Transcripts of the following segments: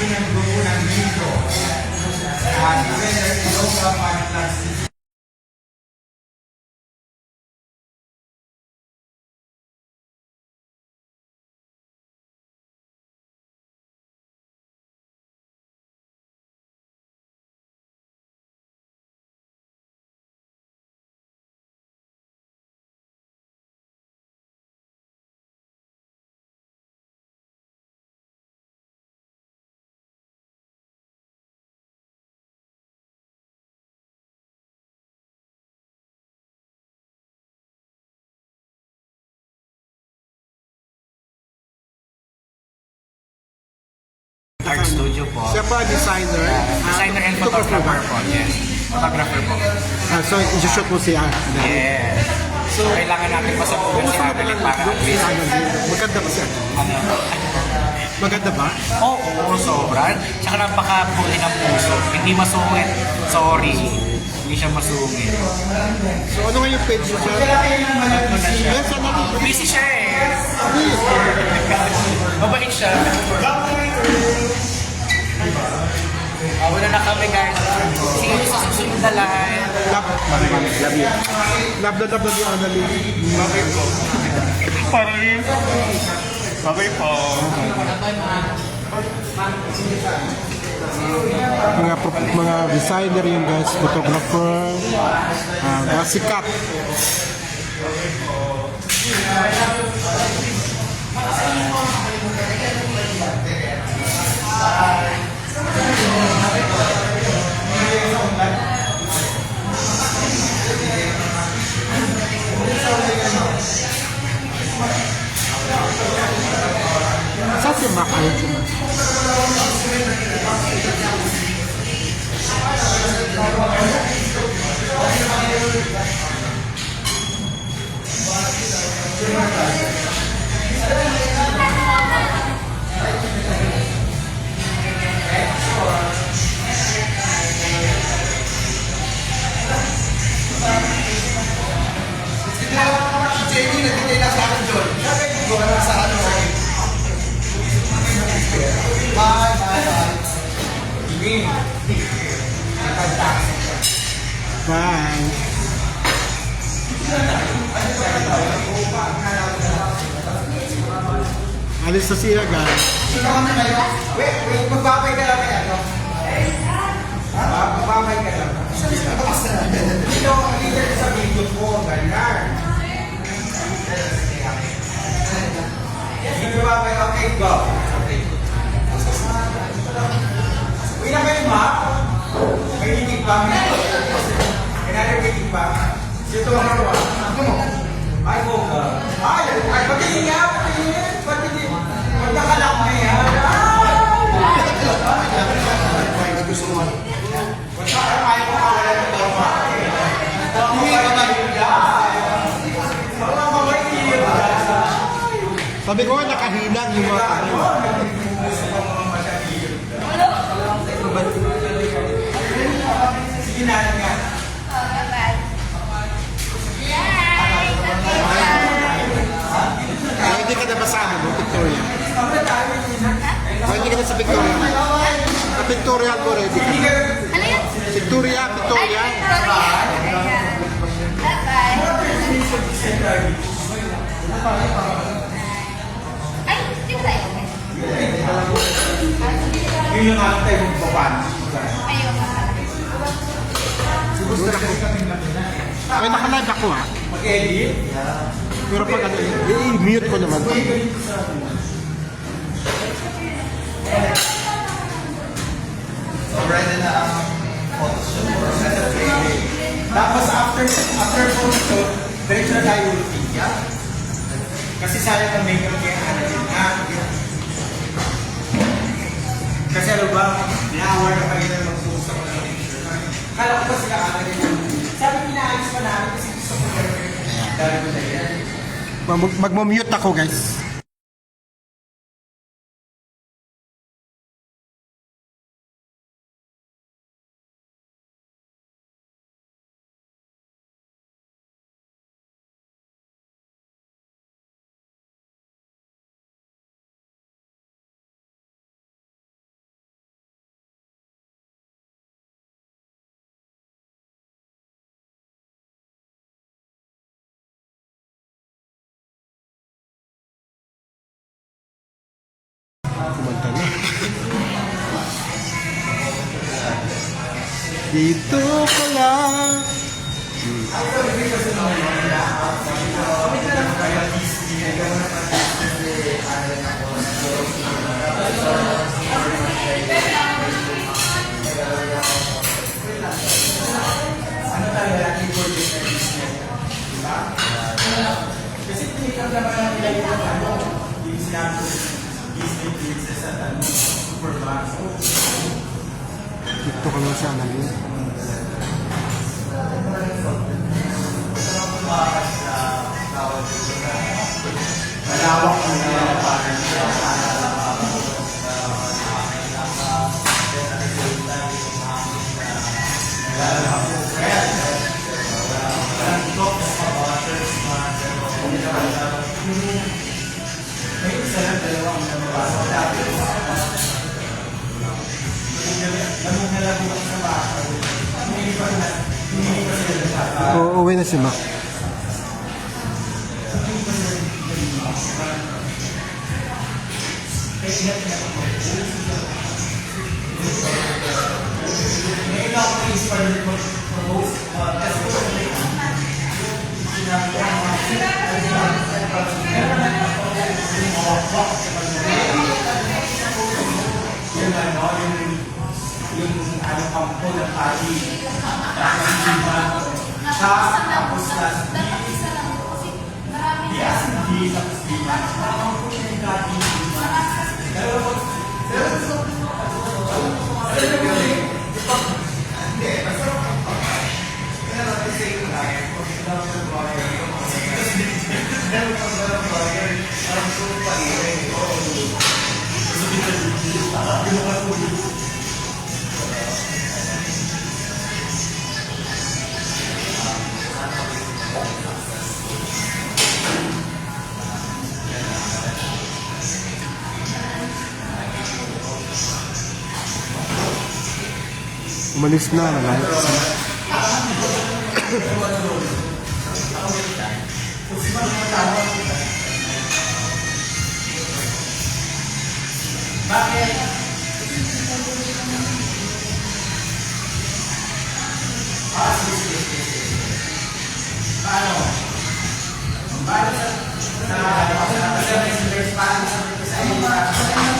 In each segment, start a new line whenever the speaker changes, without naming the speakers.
Bilang admin ng grupo ng Mito. At Defender Ilocos Partners
Art studio po.
Siya pa designer.
Designer and photographer po. Yes. Photographer po.
Ah, so, i-shoot mo siya.
Yes. So, kailangan natin pasabugan si Adeline para at least,
Maganda ba siya?
ano,
Maganda ba?
oo, oh, sobra. Tsaka napaka-puti ng puso. Hindi masungit. Sorry. Hindi siya masungit.
So, ano nga yung page mo siya?
Ano na siya?
Ano?
Busy siya eh. Mabait siya. Ah, wala na kami guys. Sige, sa susunod na live.
Love, love you. Love na love na ni Annalyn.
Babay po. Parang yun. Babay po.
Mga, pro- mga designer yung guys, photographer, ah, mga sikat. Saan si Mac? Ayun si Mac.
Jamie. Bye.
Alis na siya guys.
Sino kami kayo? Wait, wait, magbabay ka lang kaya, no? Ha? Magbabay ka lang. Sino ang leader sa video ko? Ganyan. Magbabay, okay, go. Na kayo, ma? May litig ba? Kailangan may litig ba? Sito ang ano, ah? Ano mo? Ay, go ka. Ay, ay, patingin nga, patingin. Patingin. Magkakalak na yan.
Victoria. Sa Victoria ko ready ka.
Ano yan?
Victoria, Victoria.
Ay, Victoria. Bye-bye. Ay, di ba tayo?
Yun yung aking tayo mong papan.
Ayaw ka.
Ay, nakalive ako ah.
Mag-edit.
Pero pag ano, i-mute ko naman.
Ready na ang photoshoot. Tapos after after photoshoot, diretso na tayo ulit. Yeah? Kasi sayang ang makeup kaya ano din. Ha? Kasi ano ba, na-aware na kayo na mag-post ako ng picture. Kala ko pa sila ano din. Sabi pinaalis pa namin kasi gusto ko perfect. Dahil ko na yan.
Mag- Magmamute ako guys. Kumanta na. Dito ka lang. Oo, uwi na si Mac.
yung ano, yung yung ano kampo ng party. Tapos yung iba, siya,
Umalis na. Nalalit si Mac.
Bakit? Ah, sige, sige, sige. Paano? Paano sa sa sa sa messengers paano sa sa sa Okay.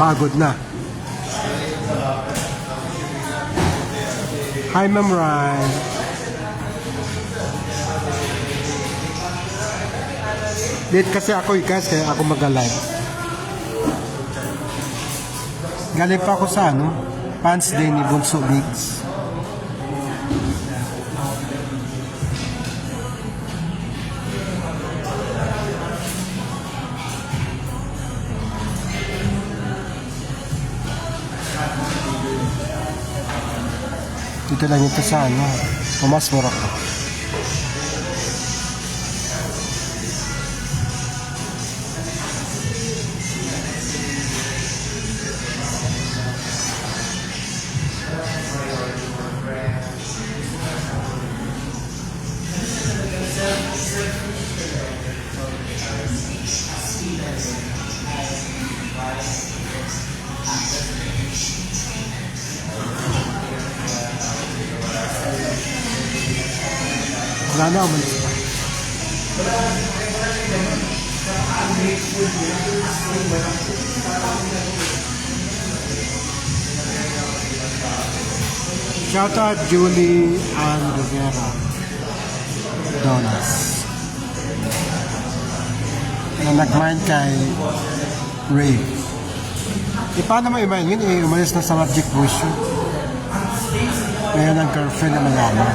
Napagod na. Hi, Ma'am Ryan. Late kasi ako eh, guys, kaya ako mag-live. Galing pa ako sa ano, Pants Day ni Bunso Bigs.
Dito lang ito sa ano, Tomas Moraco. Shout out Julie and Rivera. Donas. Na nag-mind kay Ray. E paano mo i-mind yun? Eh, umalis na sa Magic Bush yun. Ngayon ang girlfriend na malaman.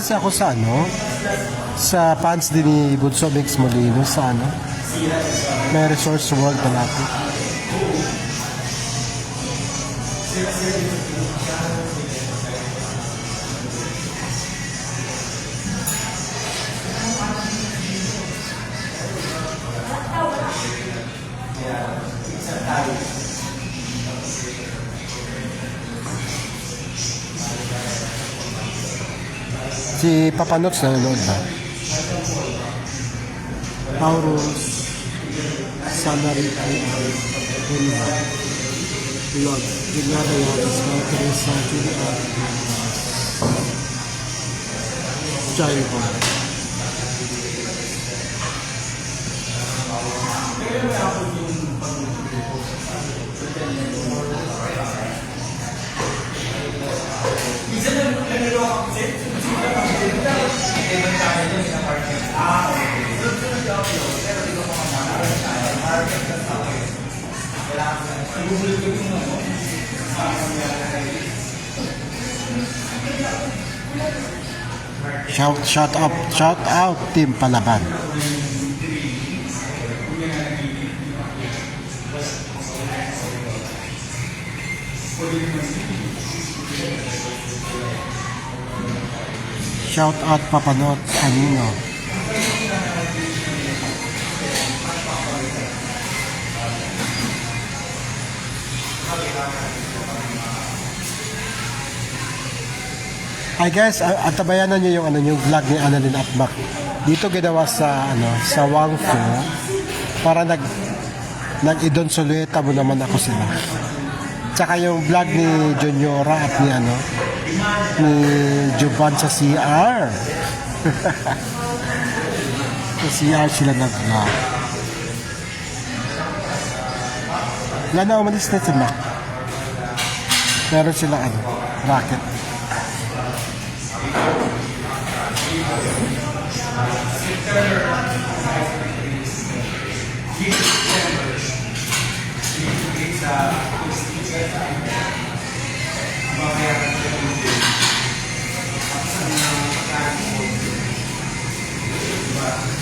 kasi ako sa ano, sa fans din ni Bunso Mix Molino sa ano, may Resource World malapit. Si Papa Nots nanonood ba? Taurus Salary IR Oliva Lord Gilyada Yaris Mga Teresa Julia Jaiva Shout, shout out, shout out Team Palaban. Shout out Papanot Anino. Hi guys, a- antabayanan niyo yung ano yung vlog ni Annalyn Atbak. Dito ginawa sa ano sa Wangfu para nag nag-idon mo naman ako sila. Tsaka yung vlog ni Juniora at ni ano ni Jovan sa CR. sa CR sila nag-vlog. Wala na umalis na si Mac. Meron sila ano, racket. babayaran ka Diba?